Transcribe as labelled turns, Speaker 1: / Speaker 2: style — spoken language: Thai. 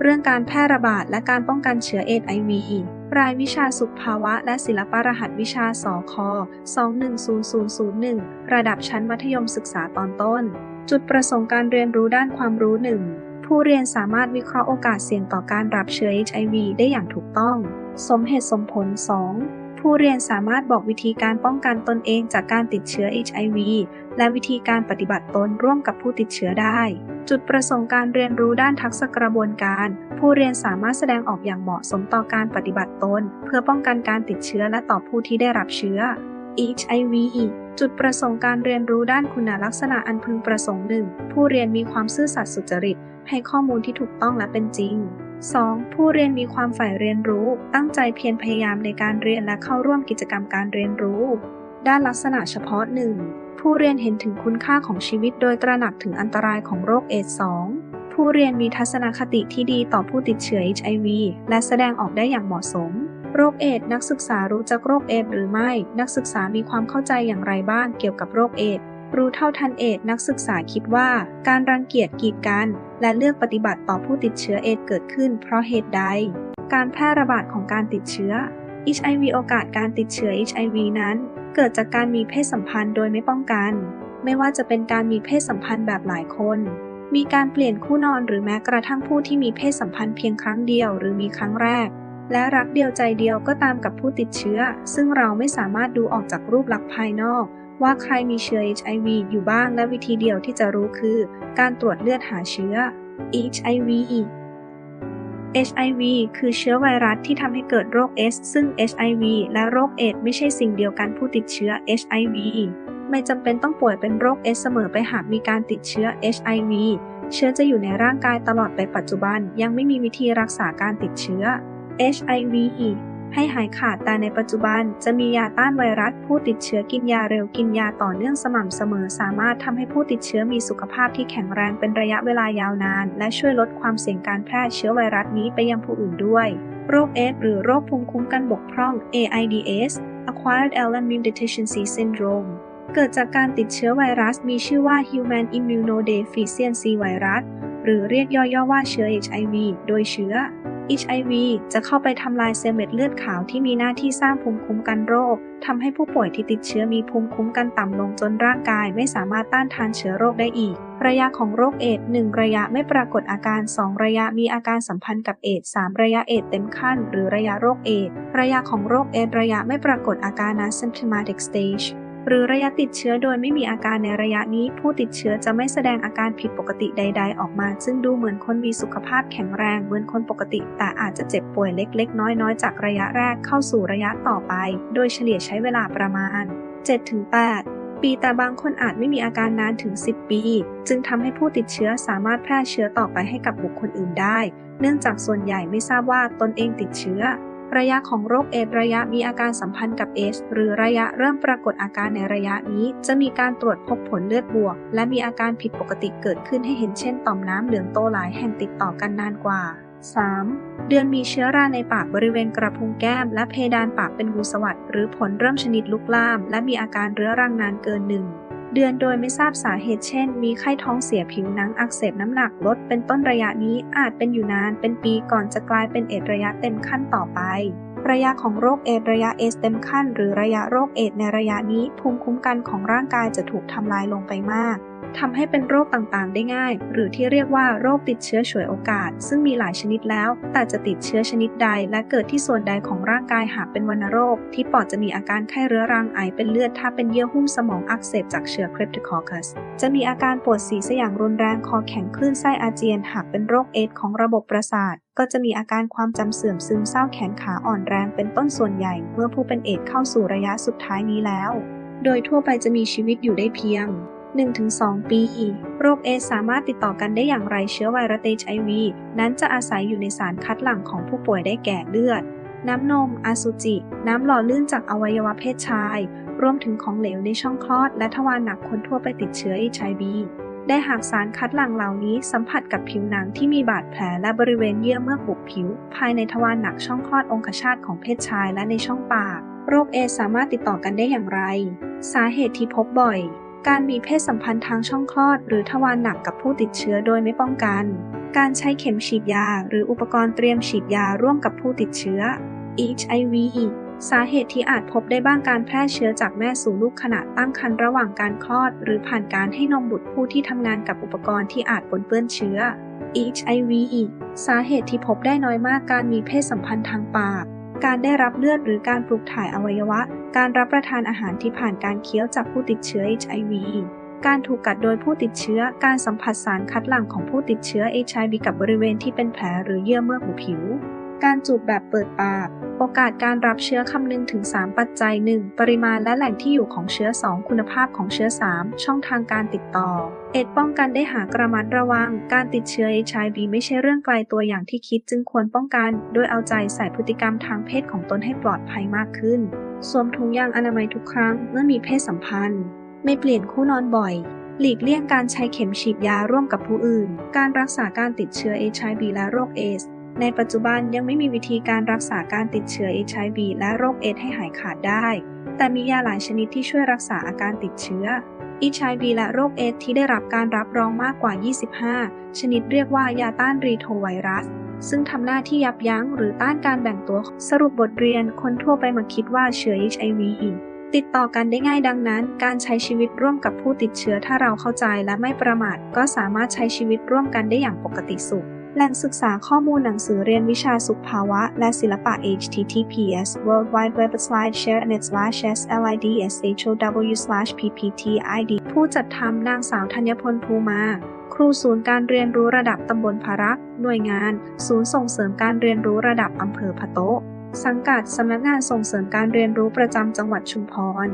Speaker 1: เรื่องการแพร่ระบาดและการป้องกันเชื้อเอดไอวีรายวิชาสุขภาวะและศิลปรหัสวิชาสคอ210001 ระดับชั้นมัธยมศึกษาตอนต้น จุดประสงค์การเรียนรู้ด้านความรู้หนึ่งผู้เรียนสามารถวิเคราะห์โอกาสเสี่ยงต่อการรับเชื้อ HIV ได้อย่างถูกต้อง สมเหตุสมผล 2. ผู้เรียนสามารถบอกวิธีการป้องกันตนเองจากการติดเชื้อ HIV และวิธีการปฏิบัติตนร่วมกับผู้ติดเชื้อได้ จุดประสงค์การเรียนรู้ด้านทักษะกระบวนการ ผู้เรียนสามารถแสดงออกอย่างเหมาะสมต่อการปฏิบัติตน เพื่อป้องกันการติดเชื้อและต่อผู้ที่ได้รับเชื้อ HIV จุดประสงค์การเรียนรู้ด้านคุณลักษณะอันพึงประสงค์หนึ่งผู้เรียนมีความซื่อสัตย์สุจริต ให้ข้อมูลที่ถูกต้องและเป็นจริง 2. ผู้เรียนมีความใฝ่เรียนรู้ ตั้งใจเพียรพยายามในการเรียนและเข้าร่วมกิจกรรมการเรียนรู้ ด้านลักษณะเฉพาะหนึ่งผู้เรียนเห็นถึงคุณค่าของชีวิตโดยตระหนักถึงอันตรายของโรคเอดส์ 2. ผู้เรียนมีทัศนคติที่ดีต่อผู้ติดเชื้อ HIV และแสดงออกได้อย่างเหมาะสมโรคเอดนักศึกษารู้จักโรคเอดหรือไม่ นักศึกษามีความเข้าใจอย่างไรบ้างเกี่ยวกับโรคเอด รู้เท่าทันเอดนักศึกษาคิดว่า การรังเกียจกีดกัน และเลือกปฏิบัติต่อผู้ติดเชื้อเอดเกิดขึ้น เพราะเหตุใด การแพร่ระบาดของการติดเชื้อ HIV โอกาสการติดเชื้อ HIV นั้น เกิดจากการมีเพศสัมพันธ์โดยไม่ป้องกัน ไม่ว่าจะเป็นการมีเพศสัมพันธ์แบบหลายคน มีการเปลี่ยนคู่นอนหรือแม้กระทั่งผู้ที่มีเพศสัมพันธ์เพียงครั้งเดียวหรือมีครั้งแรก และรักเดียวใจเดียวก็ตามกับผู้ติดเชื้อ ซึ่งเราไม่สามารถดูออกจากรูปลักษณ์ภายนอก ว่าใครมีเชื้อ HIV อยู่บ้างและวิธีเดียวที่จะรู้คือ การตรวจเลือดหาเชื้อ HIV HIV คือเชื้อไวรัสที่ทำให้เกิดโรค S ซึ่ง HIV และโรคเอดไม่ใช่สิ่งเดียวกันผู้ติดเชื้อ HIV ไม่จำเป็นต้องป่วยเป็นโรค S เสมอไปหากมีการติดเชื้อ HIV เชื้อจะอยู่ในร่างกายตลอดไปปัจจุบัน ยังไม่มีวิธีรักษาการติดเชื้อ HIV ให้หายขาดแต่ในปัจจุบันจะมียาต้านไวรัส ผู้ติดเชื้อกินยาเร็วกินยาต่อเนื่องสม่ำเสมอ สามารถทำให้ผู้ติดเชื้อมีสุขภาพที่แข็งแรงเป็นระยะเวลายาวนาน และช่วยลดความเสี่ยงการแพร่เชื้อไวรัสนี้ไปยังผู้อื่นด้วยโรคเอดหรือโรคภูมิคุ้มกันบกพร่อง AIDS Acquired Alpha-Immune Deficiency Syndrome เกิดจากการติดเชื้อไวรัสมีชื่อว่า Human Immunodeficiency Virus หรือเรียกย่อๆว่าเชื้อ HIV โดยเชื้อ HIV จะเข้าไปทำลายเซลล์เม็ดเลือดขาวที่มีหน้าที่สร้างภูมิคุ้มกันโรคทำให้ผู้ป่วยที่ติดเชื้อมีภูมิคุ้มกันต่ำลงจนร่างกายไม่สามารถต้านทานเชื้อโรคได้อีก ระยะของโรคเอดส์1ระยะไม่ปรากฏอาการ 2 ระยะมีอาการสัมพันธ์กับเอดส์3ระยะเอดส์เต็มขั้น หรือระยะโรคเอดส์ระยะของโรคเอดส์ระยะไม่ปรากฏอาการ asymptomatic stage หรือระยะติดเชื้อโดยไม่มีอาการในระยะนี้ ผู้ติดเชื้อจะไม่แสดงอาการผิดปกติใด ๆ ออกมา ซึ่งดูเหมือนคนมีสุขภาพแข็งแรงเหมือนคนปกติ แต่อาจจะเจ็บป่วยเล็ก ๆ น้อย ๆ จากระยะแรกเข้าสู่ระยะต่อไป โดยเฉลี่ยใช้เวลาประมาณ 7-8ปีแต่บางคนอาจไม่มีอาการนานถึง 10 ปี จึงทำให้ผู้ติดเชื้อสามารถแพร่เชื้อต่อไปให้กับบุคคลอื่นได้ เนื่องจากส่วนใหญ่ไม่ทราบว่าตนเองติดเชื้อ ระยะของโรคเอดระยะมีอาการสัมพันธ์กับเอชหรือระยะเริ่มปรากฏอาการในระยะนี้ จะมีการตรวจพบผลเลือดบวก และมีอาการผิดปกติเกิดขึ้นให้เห็นเช่น ต่อมน้ำเหลืองโตหลายแห่งติดต่อกันนานกว่า 3. เดือนมีเชื้อราในปากบริเวณกระพุ้งแก้ม และเพดานปากเป็นงูสวัสดหรือผลเริ่มชนิดลุกลาม และมีอาการเรื้อรังนานเกินหนึ่ง เดือนโดยไม่ทราบสาเหตุเช่น มีไข้ท้องเสียผิวหนังอักเสบน้ำหนักลดเป็นต้นระยะนี้อาจเป็นอยู่นานเป็นปีก่อนจะกลายเป็นเอดระยะเต็มขั้นต่อไป ระยะของโรคเอดระยะเอสเต็มขั้น หรือระยะโรคเอดในระยะนี้ภูมิคุ้มกันของร่างกายจะถูกทำลายลงไปมาก ทำให้เป็นโรคต่างๆ ได้ง่าย หรือที่เรียกว่าโรคติดเชื้อฉวยโอกาส ซึ่งมีหลายชนิดแล้ว แต่จะติดเชื้อชนิดใด และเกิดที่ส่วนใดของร่างกายหากเป็นวัณโรค ที่ปอดจะมีอาการไข้เรื้อรังไอเป็นเลือด ถ้าเป็นเยื่อหุ้มสมองอักเสบจากเชื้อคริปตคอคัสจะมีอาการปวดศีรษะอย่างรุนแรงคอแข็งคลื่นไส้อาเจียน หากเป็นโรคเอดของระบบประสาทก็จะมีอาการความจำเสื่อมซึมเศร้าแขนขาอ่อนแรงเป็นต้นส่วนใหญ่ เมื่อผู้เป็นเอดเข้าสู่ระยะสุดท้ายนี้แล้ว โดยทั่วไปจะมีชีวิตอยู่ได้เพียง 1-2 ปี โรคเอสสามารถติดต่อกันได้อย่างไรเชื้อไวรัสเอชไอวีนั้นจะอาศัยอยู่ในสารคัดหลั่งของผู้ป่วยได้แก่เลือด น้ำนม อสุจิ น้ำหล่อลื่นจากอวัยวะเพศชาย รวมถึงของเหลวในช่องคลอด และทวารหนักคนทั่วไปติดเชื้อเอชไอวีได้หากสารคัดหลั่งเหล่านี้สัมผัสกับผิวหนังที่มีบาดแผลและบริเวณเยื่อเมือกบุกผิว ภายในทวารหนักช่องคลอดองคชาตของเพศชายและในช่องปาก โรคเอสสามารถติดต่อกันได้อย่างไร สาเหตุที่พบบ่อย การมีเพศสัมพันธ์ทางช่องคลอด หรือทวารหนักกับผู้ติดเชื้อโดยไม่ป้องกัน การใช้เข็มฉีดยา หรืออุปกรณ์เตรียมฉีดยาร่วมกับผู้ติดเชื้อ HIV สาเหตุที่อาจพบได้บ้างการแพร่เชื้อจากแม่สู่ลูกขณะตั้งครรภ์ระหว่างการคลอด หรือผ่านการให้นมบุตรผู้ที่ทำงานกับอุปกรณ์ที่อาจปนเปื้อนเชื้อ HIV สาเหตุที่พบได้น้อยมากการมีเพศสัมพันธ์ทางปาก การได้รับเลือดหรือการปลูกถ่ายอวัยวะ การรับประทานอาหารที่ผ่านการเคี้ยวจากผู้ติดเชื้อ HIV การถูกกัดโดยผู้ติดเชื้อ การสัมผัสสารคัดหลั่งของผู้ติดเชื้อ HIV กับบริเวณที่เป็นแผลหรือเยื่อเมือกหูผิว การจูบแบบเปิดปาก โอกาสการรับเชื้อคำนึงถึง 3 ปัจจัย 1. ปริมาณและแหล่งที่อยู่ของเชื้อ 2. คุณภาพของเชื้อ 3. ช่องทางการติดต่อ เอ็ดป้องกันได้หากระมัดระวัง การติดเชื้อ HIV ไม่ใช่เรื่องไกลตัวอย่างที่คิดจึงควรป้องกัน โดยเอาใจใส่พฤติกรรมทางเพศของตนให้ปลอดภัยมากขึ้น สวมถุงยางอนามัยทุกครั้งเมื่อมีเพศสัมพันธ์ ไม่เปลี่ยนคู่นอนบ่อยหลีกเลี่ยงการใช้เข็มฉีดยาร่วมกับผู้อื่น การรักษาการติดเชื้อ HIV และโรคเอส ในปัจจุบันยังไม่มีวิธีการรักษาการติดเชื้อ HIV และโรคเอดให้หายขาดได้ แต่มียาหลายชนิดที่ช่วยรักษาอาการติดเชื้อ HIV และโรคเอดที่ได้รับการรับรองมากกว่า 25 ชนิดเรียกว่ายาต้านรีโทไวรัส ซึ่งทำหน้าที่ยับยั้งหรือต้านการแบ่งตัว สรุปบทเรียนคนทั่วไปมาคิดว่าเชื้อ HIV ติดต่อกันได้ง่ายดังนั้น การใช้ชีวิตร่วมกับผู้ติดเชื้อถ้าเราเข้าใจและไม่ประมาท ก็สามารถใช้ชีวิตร่วมกันได้อย่างปกติสุข แหล่งศึกษาข้อมูลหนังสือเรียนวิชาสุขภาวะ และศิลปะ https worldwideweb slide share net slash slids how slash pptid ผู้จัดทำนางสาวธัญพลภูมา ครูศูนย์การเรียนรู้ระดับตำบลพารัก หน่วยงาน ศูนย์ส่งเสริมการเรียนรู้ระดับอำเภอพะโตสังกัดสำนักงานส่งเสริมการเรียนรู้ประจำจังหวัดชุมพร